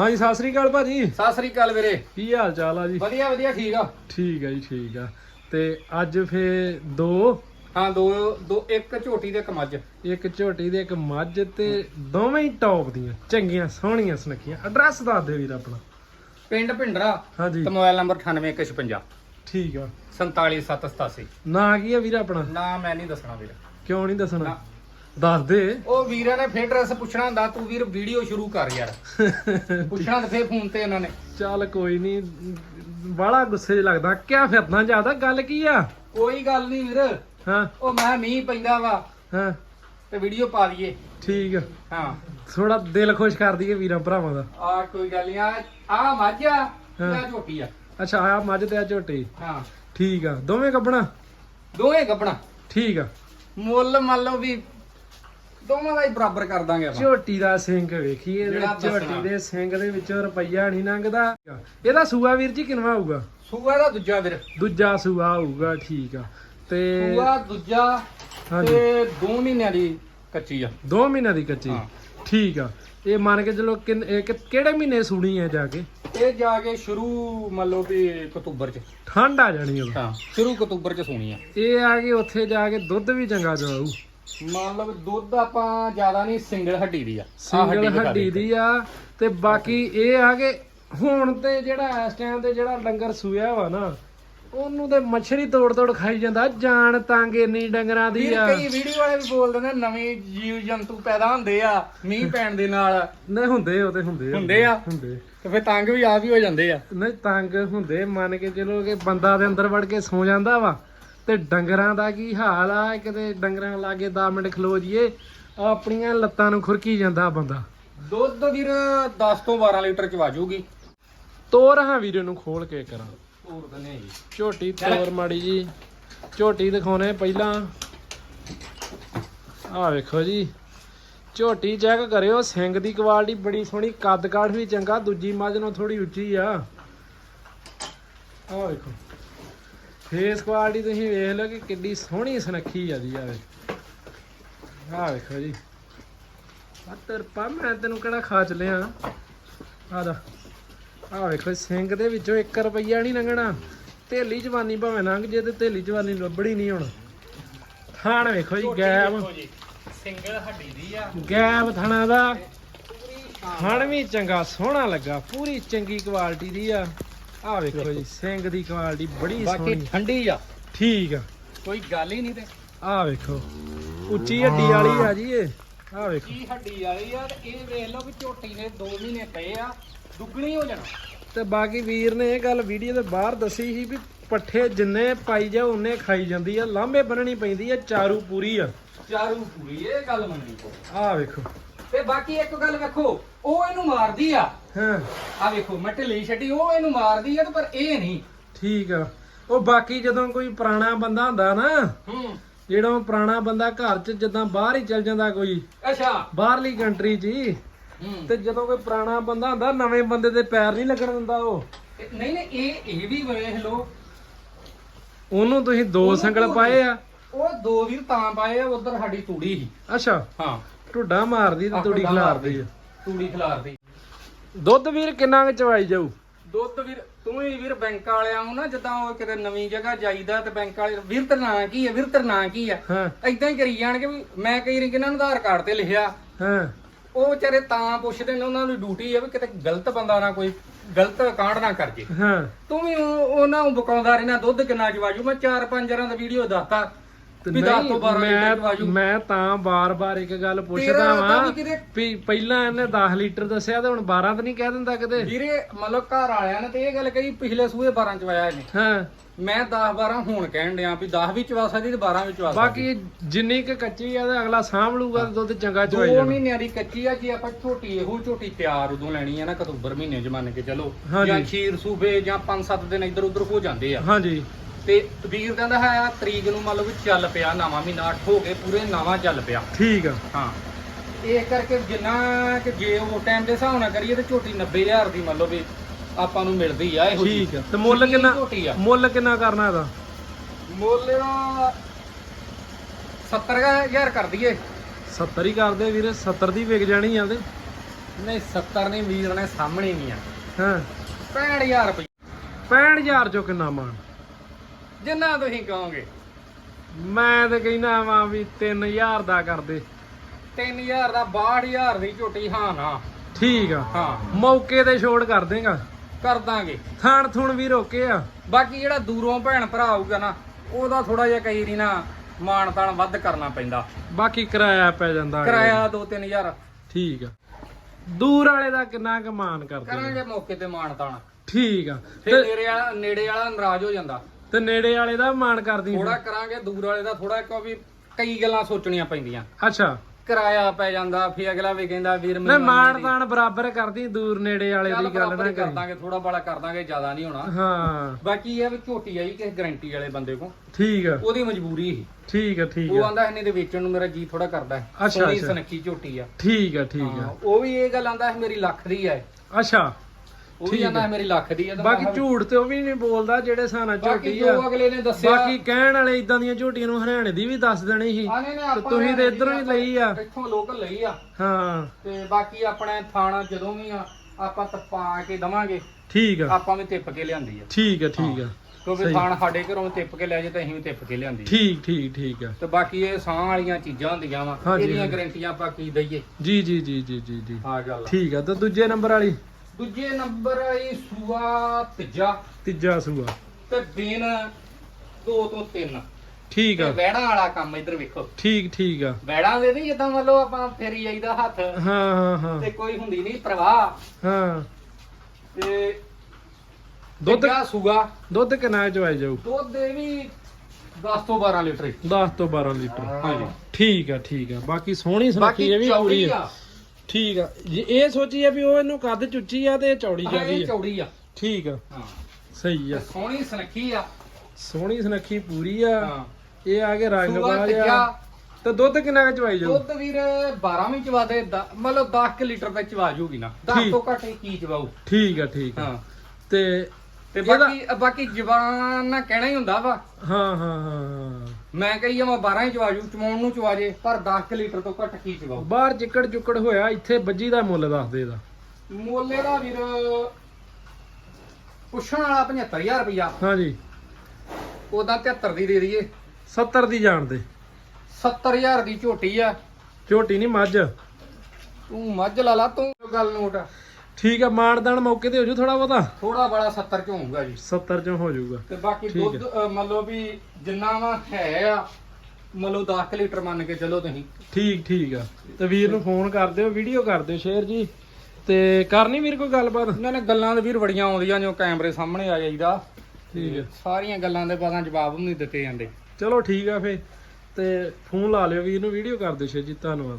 ਹਾਂਜੀ ਸਤਿ ਸ੍ਰੀ ਅਕਾਲ ਭਾਜੀ। ਸਤਿ ਸ੍ਰੀ ਅਕਾਲ ਵੀਰੇ। ਕੀ ਹਾਲ ਚਾਲ ਆ ਜੀ? ਵਧੀਆ ਵਧੀਆ ਠੀਕ ਆ। ਠੀਕ ਆ ਜੀ ਠੀਕ ਆ। ਤੇ ਅੱਜ ਫੇ ਦੋ? ਹਾਂ ਦੋ ਦੋ ਇੱਕ ਝੋਟੀ ਤੇ ਇੱਕ ਮੱਝ। ਇੱਕ ਝੋਟੀ ਦੇ ਇੱਕ ਮੱਝ ਤੇ ਦੋਵੇਂ ਹੀ ਟੌਪ ਦੀਆਂ। ਚੰਗੀਆਂ ਸੋਹਣੀਆਂ ਸੁਨੱਖੀਆਂ। ਐਡਰੈਸ ਦੱਸ ਦੇ ਵੀਰ ਆਪਣਾ। ਪਿੰਡ ਭਿੰਡਰਾ ਹਾਂਜੀ। ਤੇ ਮੋਬਾਈਲ ਨੰਬਰ 9856 ਠੀਕ ਆ। 47787 ਨਾਂ ਕੀ ਆ ਵੀਰ ਆਪਣਾ? ਨਾ ਮੈਂ ਨਹੀਂ ਦੱਸਣਾ ਵੀਰ। ਕਿਉਂ ਨਹੀਂ ਦੱਸਣਾ। ਦੱਸ ਦੇ। ਉਹ ਵੀਰਾਂ ਨੇ ਫੇਰ ਐਡਰੈਸ ਪੁੱਛਣਾ ਹੁੰਦਾ ਤੂੰ ਵੀਰ ਵੀਡੀਓ ਸ਼ੁਰੂ ਕਰ ਯਾਰ। ਪੁੱਛਣਾ ਤੇ ਫੇਰ ਫੋਨ ਤੇ ਉਹਨਾਂ ਨੇ। ਚੱਲ ਕੋਈ ਨਹੀਂ ਬਾਹਲਾ ਗੁੱਸੇ 'ਚ ਲੱਗਦਾ। ਕਿਆ ਫਿਰਦਾ ਜ਼ਿਆਦਾ? ਗੱਲ ਕੀ ਆ? ਕੋਈ ਗੱਲ ਨਹੀਂ ਵੀਰ। ਹਾਂ। ਉਹ ਮੈਂ ਮੀਂਹ ਪੈਂਦਾ ਵਾ। ਹਾਂ। ਤੇ ਵੀਡੀਓ ਪਾ ਲਈਏ। ਠੀਕ ਆ। ਹਾਂ। ਥੋੜਾ ਦਿਲ ਖੁਸ਼ ਕਰ ਦਈਏ ਵੀਰਾਂ ਭਰਾਵਾਂ ਦਾ। ਆ ਕੋਈ ਗੱਲ ਨਹੀਂ ਆ ਆ ਮੱਝ ਆ ਤੇ ਝੋਟੀ ਆ। ਅੱਛਾ ਆ ਮੱਝ ਤੇ ਆ ਝੋਟੀ। ਹਾਂ। ਠੀਕ ਆ। ਦੋਵੇਂ ਕੱਪਣਾ ਦੋਵੇਂ ਗੱਬਣਾ। ਠੀਕ ਆ। ਮੁੱਲ ਮੰਨ ਲਓ ਵੀ ਦੋਵਾਂ ਦਾ ਹੀ ਬਰਾਬਰ ਕਰ ਦਾਂਗੇ ਆਪਾਂ। ਝੋਟੀ ਦਾ ਸਿੰਘ ਵੇਖੀਏ ਇਹਦੇ ਜਿਹੜਾ ਦੱਸਣਾ। ਝੋਟੀ ਦੇ ਸਿੰਘ ਦੇ ਵਿੱਚੋਂ ਰੁਪਈਆ ਨਹੀਂ ਲੰਘਦਾ। ਇਹਦਾ ਸੂਆ ਵੀਰ ਜੀ ਕਿੰਨਵਾ ਹੋਊਗਾ ਸੂਆ ਦਾ ਦੂਜਾ ਵੀਰ। ਦੂਜਾ ਸੂਆ ਹੋਊਗਾ ਠੀਕ ਆ। ਤੇ ਸੂਆ ਦੂਜਾ ਹਾਂਜੀ। ਤੇ 2 ਮਹੀਨਿਆਂ ਦੀ ਕੱਚੀ ਆ। 2 ਮਹੀਨਿਆਂ ਦੀ ਕੱਚੀ। ਹਾਂ। ਠੀਕ ਆ। ਇਹ ਮੰਨ ਕੇ ਚਲੋ ਕਿੰਨ- ਇਹ ਕਿ- ਕਿਹੜੇ ਮਹੀਨੇ ਸੂਣੀ ਹੈ ਜਾ ਕੇ? ਇਹ ਜਾ ਕੇ ਸ਼ੁਰੂ ਮੰਨ ਲਓ ਵੀ ਅਕਤੂਬਰ ਚ। ਠੰਡ ਆ ਜਾਣੀ ਉਦੋਂ। ਹਾਂ ਸ਼ੁਰੂ ਅਕਤੂਬਰ ਚ ਸੋਣੀ ਆ। ਇਹ ਆ ਕੇ ਉੱਥੇ ਜਾ ਕੇ ਦੁੱਧ ਵੀ ਚੰਗਾ ਦਵਾਊ। ਮੰਨ ਲਓ ਵੀ ਦੁੱਧ ਆਪਾਂ ਜ਼ਿਆਦਾ ਨਹੀਂ ਸਿੰਗਲ ਹੱਡੀ ਦੀ ਆ। ਆਹ ਸਿੰਗਲ ਹੱਡੀ ਦੇ। ਆ ਤੇ ਬਾਕੀ ਇਹ ਆ ਕਿ ਹੁਣ ਤੇ ਜਿਹੜਾ ਇਸ ਟਾਈਮ ਤੇ ਜਿਹੜਾ ਡੰਗਰ ਸੂਇਆ ਵਾ ਨਾ ਉਹਨੂੰ ਤੇ ਮੱਛਰੀ ਤੋੜ ਤੋੜ ਖਾਈ ਜਾਂਦਾ ਜਾਨ ਤੰਗ ਇੰਨੀ ਡੰਗਰਾਂ ਦੀ ਵੀਰ ਆ। ਕਈ ਵੀਡੀਓ ਵਾਲੇ ਵੀ ਬੋਲਦੇ ਨੇ ਨਵੇਂ ਜੀਵ ਜੰਤੂ ਪੈਦਾ ਹੁੰਦੇ ਆ ਮੀਂਹ ਪੈਣ ਦੇ ਨਾਲ। ਨਹੀਂ ਹੁੰਦੇ ਉਹ ਤੇ ਹੁੰਦੇ ਹੁੰਦੇ ਆ? ਹੁੰਦੇ। ਤੇ ਫਿਰ ਤੰਗ ਵੀ ਆ ਵੀ ਹੋ ਜਾਂਦੇ ਆ। ਨਹੀਂ ਤੰਗ ਹੁੰਦੇ ਮੰਨ ਕੇ ਚਲੋ ਕਿ ਬੰਦਾ ਦੇ ਅੰਦਰ ਵੜ ਕੇ ਸੌ ਜਾਂਦਾ ਵਾ ਤੇ ਡੰਗਰਾਂ ਦਾ ਕੀ ਹਾਲ ਆ? ਕਿਤੇ ਡੰਗਰਾਂ ਲਾਗੇ 10 ਮਿੰਟ ਖਲੋ ਜੀਏ ਆਪਣੀਆਂ ਲੱਤਾਂ ਨੂੰ ਖੁਰਕੀ ਜਾਂਦਾ ਬੰਦਾ। ਦੁੱਧ ਵੀਰ 10 ਤੋਂ 12 ਲੀਟਰ ਚ ਵਾਜੂਗੀ। ਤੋਰ ਹਾਂ ਵੀਰੇ ਨੂੰ ਖੋਲ ਕੇ ਕਰਾਂ। ਹੋਰ ਦਨੇ ਜੀ। ਝੋਟੀ ਤੋਰ ਮਾੜੀ ਜੀ। ਝੋਟੀ ਦਿਖਾਉਣੇ ਪਹਿਲਾਂ। ਆਹ ਵੇਖੋ ਜੀ। ਝੋਟੀ ਚੈੱਕ ਕਰਿਓ। ਸਿੰਘ ਦੀ ਕੁਆਲਿਟੀ ਬੜੀ ਸੋਹਣੀ। ਕੱਦ ਕਾਠ ਵੀ ਚੰਗਾ। ਦੂਜੀ ਮੱਝ ਨਾਲੋਂ ਥੋੜੀ ਉੱਚੀ ਆ। ਆਹ ਵੇਖੋ। ਫੇਸ ਕੁਆਲਿਟੀ ਤੁਸੀਂ ਵੇਖ ਲਓ ਕਿ ਕਿੱਡੀ ਸੋਹਣੀ ਸੁਨੱਖੀ ਆ ਜੀ ਆਵੇ ਆਹ ਵੇਖੋ ਜੀ। ਪੱਤਰ ਪਾ ਮੈਂ ਤੈਨੂੰ ਕਿਹੜਾ ਖਾ ਚਲਿਆ ਆ? ਜਾ ਆਹ ਵੇਖੋ ਸਿੰਘ ਦੇ ਵਿੱਚੋਂ 1 ਰੁਪਈਆ ਨਹੀਂ ਲੰਘਣਾ। ਤੇਲੀ ਜਵਾਨੀ ਭਾਵੇਂ ਲੰਘ ਜੇ ਤੇ ਤੇਲੀ ਜਵਾਨੀ ਲੱਭੜੀ ਨਹੀਂ ਹੁਣ। ਥਾਣ ਵੇਖੋ ਜੀ ਗੈਬ। ਸਿੰਗਲ ਹੱਡੀ ਦੀ ਆ। ਗੈਬ ਥਣਾ ਦਾ। ਥਣ ਵੀ ਚੰਗਾ ਸੋਹਣਾ ਲੱਗਾ। ਪੂਰੀ ਚੰਗੀ ਕੁਆਲਿਟੀ ਦੀ ਆ। ਆਹ ਵੇਖੋ ਜੀ ਸਿੰਘ ਦੀ ਕੁਆਲਿਟੀ ਬੜੀ ਬਾਕੀ ਸੋਹਣੀ। ਠੰਡੀ ਆ। ਠੀਕ ਆ। ਕੋਈ ਗੱਲ ਹੀ ਨਹੀਂ ਤੇ। ਆਹ ਵੇਖੋ ਉੱਚੀ ਹੱਡੀ ਵਾਲੀ ਆ ਜੀ ਇਹ। ਆਹ ਵੇਖੋ। ਕੀ ਹੱਡੀ ਵਾਲੀ ਆ ਤੇ ਇਹ ਵੇਖ ਲਓ ਵੀ ਝੋਟੀ ਨੇ 2 ਮਹੀਨੇ ਪਏ ਆ ਦੁੱਗਣੀ ਹੋ ਜਾਣਾ। ਤੇ ਬਾਕੀ ਵੀਰ ਨੇ ਇਹ ਗੱਲ ਵੀਡੀਓ ਦੇ ਬਾਹਰ ਦੱਸੀ ਸੀ ਵੀ ਪੱਠੇ ਜਿੰਨੇ ਪਾਈ ਜਾ ਉਹਨੇ ਖਾਈ ਜਾਂਦੀ ਆ। ਲਾਂਬੇ ਬੰਨਣੀ ਪੈਂਦੀ ਆ ਚਾਰੂ ਪੂਰੀ ਆ। ਚਾਰੂ ਪੂਰੀ ਇਹ ਗੱਲ ਮੰਨਣੀ ਕੋ ਆਹ ਵੇਖੋ। ਤੇ ਬਾਕੀ ਇੱਕ ਗੱਲ ਵੇਖੋ ਉਹ ਇਹਨੂੰ ਮਾਰਦੀ ਆ। ਹਾਂ। ਆ ਵੇਖੋ ਮੈਂ ਢਿੱਲੀ ਛੱਡੀ ਉਹ ਇਹਨੂੰ ਮਾਰਦੀ ਆ ਤੇ ਪਰ ਇਹ ਨਹੀਂ। ਠੀਕ ਆ। ਉਹ ਬਾਕੀ ਜਦੋਂ ਕੋਈ ਪੁਰਾਣਾ ਬੰਦਾ ਹੁੰਦਾ ਨਾ ਹੂੰ। ਜਿਹੜਾ ਪੁਰਾਣਾ ਬੰਦਾ ਘਰ 'ਚ ਜਦੋਂ ਬਾਹਰ ਹੀ ਚਲ ਜਾਂਦਾ ਕੋਈ ਅੱਛਾ। ਬਾਹਰਲੀ ਕੰਟਰੀ 'ਚ ਹੀ ਹੂੰ। ਤੇ ਜਦੋਂ ਕੋਈ ਪੁਰਾਣਾ ਬੰਦਾ ਹੁੰਦਾ ਨਵੇਂ ਬੰਦੇ ਦੇ ਪੈਰ ਨਹੀਂ ਲੱਗਣ ਦਿੰਦਾ ਉਹ। ਤੇ ਨਹੀਂ ਨਹੀਂ ਇਹ ਇਹ ਵੀ ਵੇਖ ਲਓ। ਉਹਨੂੰ ਤੁਸੀਂ ਦੋ ਉਹਨੂੰ ਸੰਗਲ ਦੋ ਪਾਏ ਆ। ਉਹ ਦੋ ਵੀਰ ਤਾਂ ਪਾਏ ਆ ਉਧਰ ਸਾਡੀ ਤੂੜੀ ਸੀ। ਅੱਛਾ। ਹਾਂ। ਢੁੱਡਾ ਮਾਰਦੀ ਤੇ ਤੁੜੀ ਖਿਲਾਰਦੀ ਆ ਤੂੜੀ ਖਿਲਾਰਦੀ। ਦੁੱਧ ਵੀਰ ਕਿੰਨਾ ਕੁ ਚਵਾਈ ਜਾਊ? ਦੁੱਧ ਵੀਰ ਤੂੰ ਹੀ ਵੀਰ ਬੈਂਕ ਵਾਲਿਆਂ ਨੂੰ ਨਾ ਜਦੋਂ ਉਹ ਕਿਤੇ ਨਵੀਂ ਜਗ੍ਹਾ ਜਾਈਦਾ ਤੇ ਬੈਂਕ ਵਾਲੇ ਵੀਰ ਤੇਰਾ ਨਾਂ ਕੀ ਹੈ? ਵੀਰ ਤੇਰਾ ਨਾਂ ਕੀ ਹੈ? ਇਦਾਂ ਹੀ ਕਰੀ ਜਾਣਗੇ ਵੀ ਮੈਂ ਕਈ ਵਾਰੀ ਕਿਹਨਾਂ ਨੂੰ ਆਧਾਰ ਕਾਰਡ ਤੇ ਲਿਖਿਆ। ਹਾਂ। ਉਹ ਵਿਚਾਰੇ ਤਾਂ ਪੁੱਛਦੇ ਨੇ ਉਹਨਾਂ ਦੀ ਡਿਊਟੀ ਹੈ ਵੀ ਕਿਤੇ ਗਲਤ ਬੰਦਾ ਨਾ ਕੋਈ ਗਲਤ ਕਾਂਡ ਨਾ ਕਰ ਜੇ। ਹਾਂ। ਤੂੰ ਵੀ ਉਹ- ਉਹਨਾਂ ਨੂੰ ਬਕਾਉਂਦਾ ਰਹਿਣਾ ਦੁੱਧ ਕਿੰਨਾ ਚਵਾਜੂ? ਮੈਂ ਚਾਰ ਪੰਜ ਜਰਾਂ ਦਾ ਵੀਡੀਓ ਦੱਸਤਾ। ਵੀ 10 ਤੋਂ 12 ਲੀਟਰ ਮੈਂ ਮੈਂ ਤਾਂ ਬਾਰ-ਬਾਰ ਇੱਕ ਗੱਲ ਪੁੱਛਦਾ ਤੇਰਾ ਤਾਂ ਵਾਂ ਵੀ ਕਿਤੇ ਵੀ ਪਹਿਲਾਂ ਇਹਨੇ 10 ਲੀਟਰ ਦੱਸਿਆ ਤੇ ਹੁਣ 12 ਤਾਂ ਨਹੀਂ ਕਹਿ ਦਿੰਦਾ ਕਿਤੇ। ਵੀਰੇ ਮਤਲਬ ਘਰ ਵਾਲਿਆਂ ਨੇ ਤੇ ਇਹ ਗੱਲ ਕਹੀ ਪਿਛਲੇ ਸੂਏ 12 ਚਵਾਇਆ ਇਹਨੇ ਹਾਂ। ਮੈਂ 10 12 ਹੁਣ ਕਹਿਣ ਡਿਆ ਵੀ 10 ਵੀ ਚਵਾ ਸਕਦੀ ਤੇ 12 ਵੀ ਚਵਾ ਸਕਦੀ ਬਾਕੀ ਜਿੰਨੀ ਕੁ ਕੱਚੀ ਆ ਤੇ ਅਗਲਾ ਸਾਂਭ ਲੂਗਾ ਤੇ ਦੁੱਧ ਚੰਗਾ ਦੋ ਜਾਣਾ ਮਹੀਨਿਆਂ ਦੀ ਕੱਚੀ ਆ ਜੇ ਆਪਾਂ ਝੋਟੀ ਇਹੋ ਝੋਟੀ ਤਿਆਰ ਉਦੋਂ ਲੈਣੀ ਆ ਨਾ ਅਕਤੂਬਰ ਮਹੀਨੇ ਚ ਮੰਨ ਕੇ ਚਲੋ। ਹਾਂਜੀ। ਜਾਂ ਖੀਰ ਸੂਬੇ ਜਾਂ 5-7 ਦਿਨ ਇੱਧਰ ਉੱਧਰ ਹੋ ਜਾਂਦੇ ਆ। ਹਾਂਜੀ। ਤੇ ਵੀਰ ਕਹਿੰਦਾ ਹੈ ਤਰੀਕ ਨੂੰ ਮੰਨ ਲਓ ਵੀ ਚੱਲ ਪਿਆ ਨਵਾਂ ਮਹੀਨਾ 8 ਹੋ ਗਏ ਪੂਰੇ ਨਵਾਂ ਚੱਲ ਪਿਆ। ਠੀਕ ਆ। ਹਾਂ। ਇਹ ਕਰਕੇ ਜਿੰਨਾ ਕਿ ਜੇ ਉਹ ਟਾਈਮ ਦੇ ਹਿਸਾਬ ਨਾਲ ਕਰੀਏ ਤੇ ਝੋਟੀ 90000 ਦੀ ਮੰਨ ਲਓ ਵੀ ਆਪਾਂ ਨੂੰ ਮਿਲਦੀ ਆ ਇਹੋ ਠੀਕ ਆ। ਤੇ ਮੁੱਲ ਕਿੰਨਾ ਝੋਟੀ ਆ। ਮੁੱਲ ਕਿੰਨਾ ਕਰਨਾ ਇਹਦਾ? ਮੁੱਲ ਇਹਦਾ 70000 ਕਰ ਦਈਏ। 70 ਹੀ ਕਰਦੇ ਵੀਰੇ 70 ਦੀ ਵਿਕ ਜਾਣੀ ਆ ਤੇ। ਨਹੀਂ 70 ਨਹੀਂ ਵੀਰ ਨੇ ਸਾਹਮਣੇ ਨਹੀਂ ਆ। ਹਾਂ। 65000 ਰੁਪਏ 65000 ਚੋਂ ਕਿੰਨਾ ਮਾਨ ਜਿੰਨਾ ਤੁਸੀਂ ਕਹੋਗੇ। ਮੈਂ ਤੇ ਕਹਿੰਦਾ ਵਾਂ ਵੀ 3000 ਦਾ ਕਰਦੇ 3000 ਦਾ 62000 ਦੀ ਝੋਟੀ ਹਾਂ ਨਾ। ਠੀਕ ਆ। ਹਾਂ। ਮੌਕੇ ਤੇ ਛੋੜ ਕਰ ਦੇਗਾ। ਕਰ ਦਾਂਗੇ। ਥਾਣ ਥੁਣ ਵੀ ਰੋਕੇ ਆ। ਬਾਕੀ ਜਿਹੜਾ ਦੂਰੋਂ ਭੈਣ ਭਰਾ ਆਊਗਾ ਨਾ ਉਹਦਾ ਥੋੜਾ ਜਿਹਾ ਕਈ ਰੀ ਨਾ ਮਾਣ ਤਾਣ ਵੱਧ ਕਰਨਾ ਪੈਂਦਾ। ਬਾਕੀ ਕਿਰਾਇਆ ਪੈ ਜਾਂਦਾ ਕਿਰਾਇਆ 2-3000 ਠੀਕ ਆ। ਦੂਰ ਵਾਲੇ ਦਾ ਕਿੰਨਾ ਕੁ ਮਾਨ ਕਰਦੇ? ਕਰਾਂਗੇ ਮੌਕੇ ਤੇ ਮਾਣ ਤਾਣ। ਠੀਕ ਆ। ਤੇ ਨੇੜੇ ਵਾਲਾ ਨੇੜੇ ਵਾਲਾ ਨਾਰਾਜ਼ ਹੋ ਜਾਂਦਾ। ਤੇ ਨੇੜੇ ਵਾਲੇ ਦਾ ਮਾਨ ਕਰਦੀ ਥੋੜਾ ਕਰਾਂਗੇ ਦੂਰ ਵਾਲੇ ਦਾ ਥੋੜਾ ਕਿਉਂ ਵੀ ਕਈ ਗੱਲਾਂ ਸੋਚਣੀਆਂ ਪੈਂਦੀਆਂ। ਅੱਛਾ। ਕਿਰਾਇਆ ਪੈ ਜਾਂਦਾ ਫਿਰ ਅਗਲਾ ਵੀ ਕਹਿੰਦਾ ਵੀਰ ਮੈਂ ਮਾਨ ਤਾਨ ਬਰਾਬਰ ਕਰਦੀ ਦੂਰ ਨੇੜੇ ਵਾਲੇ ਦੀ ਗੱਲ ਨਾ ਕਰ। ਦਾਂਗੇ ਥੋੜਾ ਬਾਲਾ ਕਰ ਦਾਂਗੇ ਜ਼ਿਆਦਾ ਨਹੀਂ ਹੋਣਾ। ਹਾਂ। ਬਾਕੀ ਇਹ ਆ ਵੀ ਝੋਟੀ ਆਈ ਕਿਸੇ ਗਾਰੰਟੀ ਵਾਲੇ ਬੰਦੇ ਕੋ ਠੀਕ ਆ। ਉਹਦੀ ਮਜਬੂਰੀ ਸੀ। ਠੀਕ ਆ ਠੀਕ ਉਹ ਆ ਆਂਦਾ ਇਹਨੇ ਦੇ ਵੇਚਣ ਨੂੰ ਮੇਰਾ ਜੀ ਥੋੜਾ ਕਰਦਾ ਹੈ। ਅੱਛਾ, ਸੋਹਣੀ। ਸਨੱਖੀ ਝੋਟੀ ਆ। ਠੀਕ ਆ ਠੀਕ ਆ। ਉਹ ਵੀ ਇਹ ਗੱਲ ਆਂਦਾ ਮੇਰੀ ਲੱਖ ਦੀ ਹੈ ਅੱਛਾ। ਉਹ ਵੀ ਆ। ਹੈ। ਮੇਰੀ ਲੱਖ ਦੀ ਹੈ ਤੇ ਬਾਕੀ ਝੂਠ ਤੇ ਉਹ ਵੀ ਨਹੀਂ ਬੋਲਦਾ ਜਿਹੜੇ ਸਾਨਾ ਬਾਕੀ ਝੋਟੀ ਆ। ਜੋ ਅਗਲੇ ਨੇ ਦੱਸਿਆ ਬਾਕੀ ਕਹਿਣ ਵਾਲੇ ਇਦਾਂ ਦੀਆਂ ਝੋਟੀਆਂ ਨੂੰ ਹਰਿਆਣੇ ਦੀ ਵੀ ਦੱਸ ਦੇਣੀ ਸੀ। ਤੇ ਆਪਾਂ ਤੁਸੀਂ ਤੇ ਇਧਰੋਂ ਹੀ ਲਈ ਆ। ਇੱਥੋਂ ਲੋਕਲ ਲਈ ਆ। ਹਾਂ। ਤੇ ਬਾਕੀ ਆਪਣੇ ਥਾਣਾ ਜਦੋਂ ਵੀ ਆ ਆਪਾਂ ਤਪਾ ਕੇ ਦਵਾਂਗੇ। ਠੀਕ ਆ। ਆਪਾਂ ਵੀ ਤਿੱਪ ਕੇ ਲਿਆਂਦੀ ਆ। ਠੀਕ ਆ ਠੀਕ ਆ। ਕਿਉਂਕਿ। ਥਾਣ ਸਾਡੇ ਘਰੋਂ ਤਿੱਪ ਕੇ ਲੈ ਜੇ ਤਾਂ ਅਸੀਂ ਵੀ ਤਿੱਪ ਕੇ ਲਿਆਂਦੀ ਆ। ਠੀਕ ਠੀਕ ਠੀਕ ਆ। ਤੇ ਬਾਕੀ ਇਹ ਸਾਹ ਵਾਲੀਆਂ ਚੀਜ਼ਾਂ ਹੁੰਦੀਆਂ ਵਾ ਹਾਂਜੀ, ਇਹਦੀਆਂ। ਗਾਰੰਟੀਆਂ ਆਪਾਂ ਕੀ ਦਈਏ। ਜੀ ਜੀ ਜੀ ਜੀ ਜੀ ਜੀ। ਆ ਗੱਲ ਆ। ਠੀਕ ਆ ਤੇ ਦੂਜੇ ਨੰਬਰ ਵਾਲੀ। ਦੂਜੇ ਨੰਬਰ ਇਹ ਸੂਆ ਤੀਜਾ। ਤੀਜਾ ਸੂਆ। ਤੇ ਦਿਨ 2 ਤੋਂ 3 ਠੀਕ ਆ। ਵੈੜਾਂ ਵਾਲਾ ਕੰਮ ਇੱਧਰ ਵੇਖੋ। ਠੀਕ ਠੀਕ ਆ। ਵੈੜਾਂ ਦੇ ਨਹੀਂ ਜਿੱਦਾਂ ਮੰਨ ਲਓ ਆਪਾਂ ਫੇਰੀ ਜਾਈਦਾ ਹੱਥ ਹਾਂ ਹਾਂ ਹਾਂ। ਤੇ ਕੋਈ ਹੁੰਦੀ ਨਹੀਂ ਪ੍ਰਵਾਹ। ਹਾਂ। ਤੇ ਦੁੱਧ ਤੀਜਾ ਸੂਆ। ਦੁੱਧ ਕਿੰਨਾ ਚਵਾਈ ਜਾਊ? ਦੁੱਧ ਇਹ ਵੀ 10 ਤੋਂ 12 ਲੀਟਰ ਹੀ। 10 ਤੋਂ 12 ਲੀਟਰ। ਹਾਂਜੀ ਠੀਕ ਆ ਠੀਕ ਆ। ਬਾਕੀ ਸੋਹਣੀ ਸੁਨੱਖੀ ਇਹ ਵੀ ਪੂਰੀ ਆ। ਠੀਕ ਆ। ਜੇ ਇਹ ਸੋਚੀ ਆ ਵੀ ਉਹ ਇਹਨੂੰ ਕੱਦ ਚੁੱਚੀ ਆ ਤੇ ਇਹ ਚੌੜੀ ਹਾਂ, ਜਾਂਦੀ ਇਹ ਆ। ਚੌੜੀ ਆ। ਠੀਕ ਆ। ਹਾਂ। ਸਹੀ ਆ। ਸੋਹਣੀ ਸੁਨੱਖੀ ਆ। ਸੋਹਣੀ ਸੁਨੱਖੀ ਪੂਰੀ ਆ। ਹਾਂ। ਇਹ ਆ ਕੇ ਰੰਗ ਸੂਆ ਬਾਜ ਆ। ਤੀਜਾ ਤੇ ਦੁੱਧ ਕਿੰਨਾ ਕੁ ਚਵਾਈ ਜਾਊ? ਦੁੱਧ ਵੀਰ 12 ਵੀ ਚਵਾ ਦੇ ਦ- ਮਤਲਬ 10 ਕਿ ਲੀਟਰ ਤੱਕ ਚਵਾ ਜੂਗੀ ਨਾ। 10 ਠੀਕ। ਤੋਂ ਘੱਟ ਇਹ ਕੀ ਚਵਾਊ? ਠੀਕ ਆ ਠੀਕ ਆ। ਹਾਂ। ਤੇ ਤੇ ਇਹਦਾ- ਬਾਕੀ ਬਾਕੀ ਜ਼ਬਾਨ ਨਾਲ ਕਹਿਣਾ ਹੀ ਹੁੰਦਾ ਵਾ। ਹਾਂ ਹਾਂ ਹਾਂ ਹਾਂ। ਮੈਂ ਕਹੀ ਜਾਵਾਂ 12 ਹੀ ਚਵਾ ਜੂ ਚਵਾਉਣ ਨੂੰ ਚਵਾ ਜੇ ਪਰ 10 ਕਿ ਲੀਟਰ ਤੋਂ ਘੱਟ ਕੀ ਚਵਾਊ? ਬਾਹਰ ਚਿੱਕੜ ਚੁੱਕੜ ਹੋਇਆ ਇੱਥੇ ਬੱਜੀ ਦਾ ਮੁੱਲ ਦੱਸ ਦੇ ਇਹਦਾ। ਮੋਲੇ ਦਾ ਵੀਰ ਪੁੱਛਣ ਵਾਲਾ 75000 ਰੁਪਇਆ ਹਾਂਜੀ। ਉਦਾਂ 73 ਦੀ ਦੇ ਦਈਏ। 70 ਦੀ ਜਾਣ ਦੇ। 70000 ਦੀ ਝੋਟੀ ਆ। ਝੋਟੀ ਨਹੀਂ ਮੱਝ। ਤੂੰ ਮੱਝ ਲਾ ਲਾ ਤੂੰ ਗੱਲ ਨੋਟ। ਠੀਕ ਆ ਮਾਨਦਾਨ ਮੌਕੇ ਤੇ ਹੋ ਜੂ ਥੋੜਾ ਬਹੁਤਾ? ਥੋੜਾ ਬੜਾ 70 ਚ ਹੋਊਗਾ ਜੀ? 70 ਚੋਂ ਹੋ ਜਾਊਗਾ। ਤੇ ਬਾਕੀ ਠੀਕ ਦੁੱਧ ਅ, ਮੰਨ ਲਓ ਵੀ ਜਿੰਨਾ ਵਾ ਹੈ ਆ ਮੰਨ ਲਓ 10 ਲੀਟਰ ਮੰਨ ਕੇ ਚੱਲੋ ਤੁਸੀਂ। ਠੀਕ ਠੀਕ ਆ। ਤੇ ਵੀਰ ਨੂੰ ਫੋਨ ਕਰ ਦਿਓ ਵੀਡੀਓ ਕਰ ਦਿਓ ਸ਼ੇਅਰ ਜੀ। ਤੇ ਕਰਨੀ ਵੀਰ ਕੋਈ ਗੱਲਬਾਤ? ਇਹਨਾਂ ਨੇ ਗੱਲਾਂ ਦੇ ਵੀਰ ਬੜੀਆਂ ਆਉਂਦੀਆਂ ਜੋ ਕੈਮਰੇ ਸਾਹਮਣੇ ਆ ਜਾਈਦਾ। ਠੀਕ ਆ। ਸਾਰੀਆਂ ਗੱਲਾਂ ਦੇ ਬਾਅਦ ਜਵਾਬ ਵੀ ਨਹੀਂ ਦਿੱਤੇ ਜਾਂਦੇ। ਚਲੋ ਠੀਕ ਆ ਫੇ ਤੇ ਫੋਨ ਲਾ ਲਿਓ ਵੀਰ ਨੂੰ ਵੀਡੀਓ ਕਰ ਦਿਓ ਸ਼ੇਅਰ ਜੀ ਧੰਨਵਾਦ।